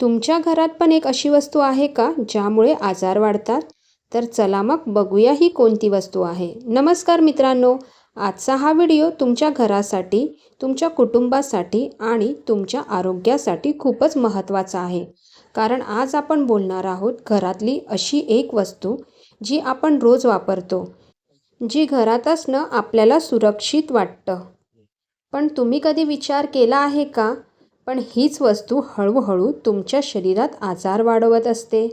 तुमच्या घरात पण एक अशी वस्तू आहे का ज्यामुळे आजार वाढतात? तर चला मग बघूया ही कोणती वस्तू आहे. नमस्कार मित्रांनो आजचा हा व्हिडिओ तुमच्या घरासाठी तुमच्या कुटुंबासाठी आणि तुमच्या आरोग्यासाठी खूपच महत्त्वाचा आहे. कारण आज आपण बोलणार आहोत घरातली अशी एक वस्तू जी आपण रोज वापरतो जी घरात असणं आपल्याला सुरक्षित वाटतं. पण तुम्ही कधी विचार केला आहे का पण हीच वस्तू हळूहळू तुमच्या शरीरात आजार वाढवत असते.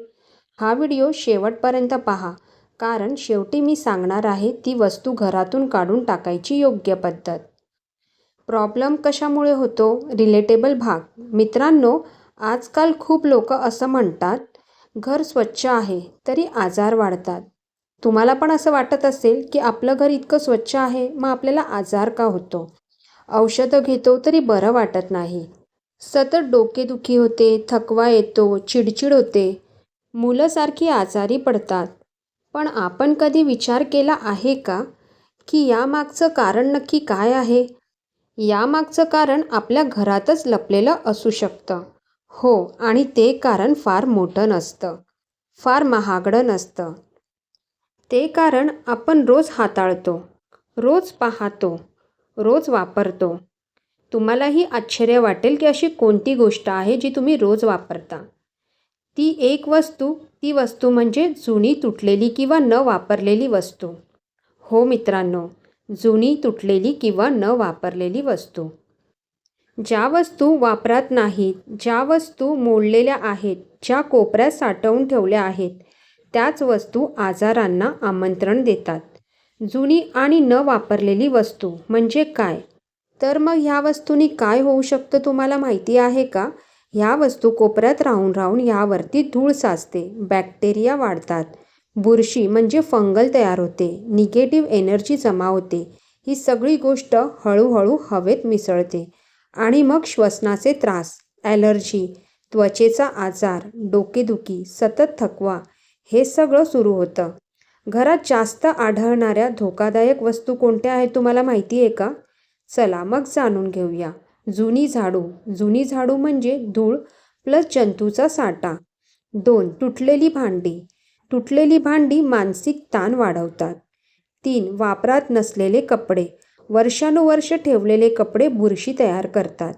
हा व्हिडिओ शेवटपर्यंत पहा कारण शेवटी मी सांगणार आहे ती वस्तू घरातून काढून टाकायची योग्य पद्धत. प्रॉब्लेम कशामुळे होतो? रिलेटेबल भाग. मित्रांनो आजकाल खूप लोक असं म्हणतात घर स्वच्छ आहे तरी आजार वाढतात. तुम्हाला पण असं वाटत असेल की आपलं घर इतकं स्वच्छ आहे मग आपल्याला आजार का होतो? औषधं घेतो तरी बरं वाटत नाही. सतत डोकेदुखी होते थकवा येतो चिडचिड होते. मुलं सारखी आजारी पडतात. पण आपण कधी विचार केला आहे का की यामागचं कारण नक्की काय आहे? यामागचं कारण आपल्या घरातच लपलेलं असू शकतं. हो आणि ते कारण फार मोठं नसतं. फार महागडं नसतं. ते कारण आपण रोज हाताळतो रोज पाहतो रोज वापरतो. तुम्हालाही आश्चर्य वाटेल की अशी कोणती गोष्ट आहे जी तुम्ही रोज वापरता. ती एक वस्तू ती वस्तू म्हणजे जुनी तुटलेली किंवा न वापरलेली वस्तू. हो मित्रांनो जुनी तुटलेली किंवा न वापरलेली वस्तू. ज्या वस्तू वापरात नाहीत ज्या वस्तू मोडलेल्या आहेत ज्या कोपऱ्यात साठवून ठेवल्या आहेत त्याच वस्तू आजारांना आमंत्रण देतात. जुनी आणि न वापरलेली वस्तू म्हणजे काय? तर मग ह्या वस्तूंनी काय होऊ शकतं तुम्हाला माहिती आहे का? ह्या वस्तू कोपऱ्यात राहून राहून ह्यावरती धूळ साचते बॅक्टेरिया वाढतात. बुरशी म्हणजे फंगल तयार होते निगेटिव्ह एनर्जी जमा होते. ही सगळी गोष्ट हळूहळू हवेत मिसळते. आणि मग श्वसनाचे त्रास ॲलर्जी त्वचेचा आजार डोकेदुखी सतत थकवा हे सगळं सुरू होतं. घरात जास्त आढळणाऱ्या धोकादायक वस्तू कोणत्या आहेत तुम्हाला माहिती आहे का? चला मग जाणून घेऊया. जुनी झाडू. जुनी झाडू म्हणजे धूळ प्लस जंतूचा साठा. दोन तुटलेली भांडी. तुटलेली भांडी मानसिक ताण वाढवतात. तीन वापरात नसलेले कपडे. वर्षानुवर्ष ठेवलेले कपडे बुरशी तयार करतात.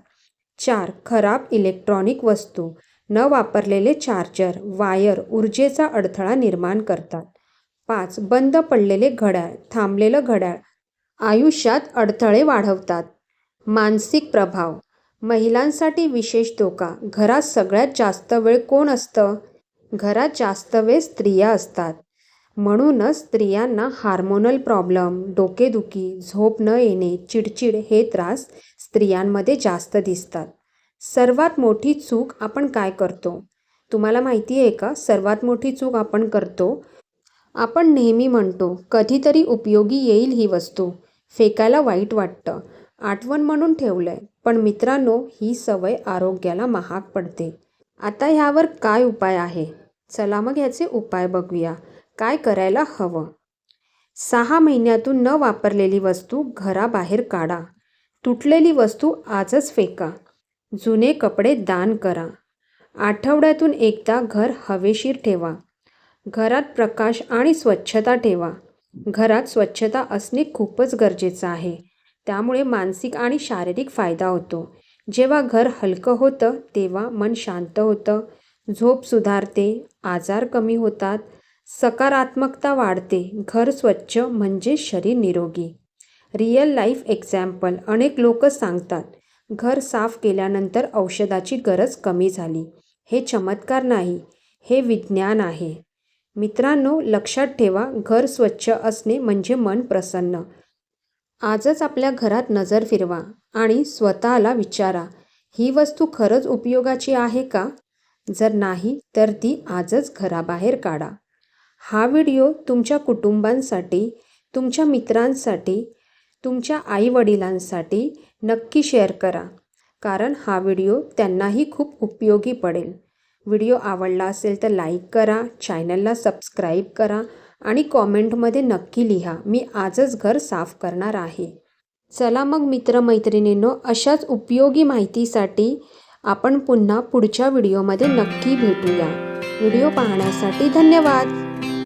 चार खराब इलेक्ट्रॉनिक वस्तू. न वापरलेले चार्जर वायर ऊर्जेचा अडथळा निर्माण करतात. पाच बंद पडलेले घड्याळ थांबलेलं घड्याळ. आयुष्यात अडथळे वाढवतात. मानसिक प्रभाव. महिलांसाठी विशेष धोका. घरात सगळ्यात जास्त वेळ कोण असतं? घरात जास्त वेळ स्त्रिया असतात. म्हणूनच स्त्रियांना हार्मोनल प्रॉब्लेम डोकेदुखी झोप न येणे चिडचिड हे त्रास स्त्रियांमध्ये जास्त दिसतात. सर्वात मोठी चूक आपण काय करतो? तुम्हाला माहिती आहे का? सर्वात मोठी चूक आपण करतो आपण नेहमी म्हणतो कधीतरी उपयोगी येईल ही वस्तू. फेकायला वाईट वाटतं. आठवण म्हणून ठेवलं आहे पण मित्रांनो ही सवय आरोग्याला महाग पडते. आता ह्यावर काय उपाय आहे? चला मग ह्याचे उपाय बघूया. काय करायला हवं? सहा महिन्यातून न वापरलेली वस्तू घराबाहेर काढा. तुटलेली वस्तू आजच फेका. जुने कपडे दान करा. आठवड्यातून एकदा घर हवेशीर ठेवा. घरात प्रकाश आणि स्वच्छता ठेवा. घरात स्वच्छता असणे खूपच गरजेचं आहे. त्यामुळे मानसिक आणि शारीरिक फायदा होतो. जेव्हा घर हलकं होतं तेव्हा मन शांत होतं. झोप सुधारते आजार कमी होतात. सकारात्मकता वाढते. घर स्वच्छ म्हणजे शरीर निरोगी. रिअल लाईफ एक्झाम्पल अनेक लोक सांगतात. घर साफ केल्यानंतर औषधाची गरज कमी झाली. हे चमत्कार नाही. हे विज्ञान आहे. मित्रांनो लक्षात ठेवा घर स्वच्छ असणे म्हणजे मन प्रसन्न. आजच आपल्या घरात नजर फिरवा आणि स्वतःला विचारा ही वस्तू खरंच उपयोगाची आहे का? जर नाही तर ती आजच घराबाहेर काढा. हा व्हिडिओ तुमच्या कुटुंबांसाठी तुमच्या मित्रांसाठी तुमच्या आईवडिलांसाठी नक्की शेअर करा कारण हा व्हिडिओ त्यांनाही खूप उपयोगी पडेल. व्हिडिओ आवडला असेल तर लाईक करा चॅनलला सबस्क्राईब करा आणि कॉमेंटमध्ये नक्की लिहा. मी आजच घर साफ करणार आहे. चला मग मित्रमैत्रिणींनो अशाच उपयोगी माहितीसाठी आपण पुन्हा पुढच्या व्हिडिओमध्ये नक्की भेटूया. व्हिडिओ पाहण्यासाठी धन्यवाद!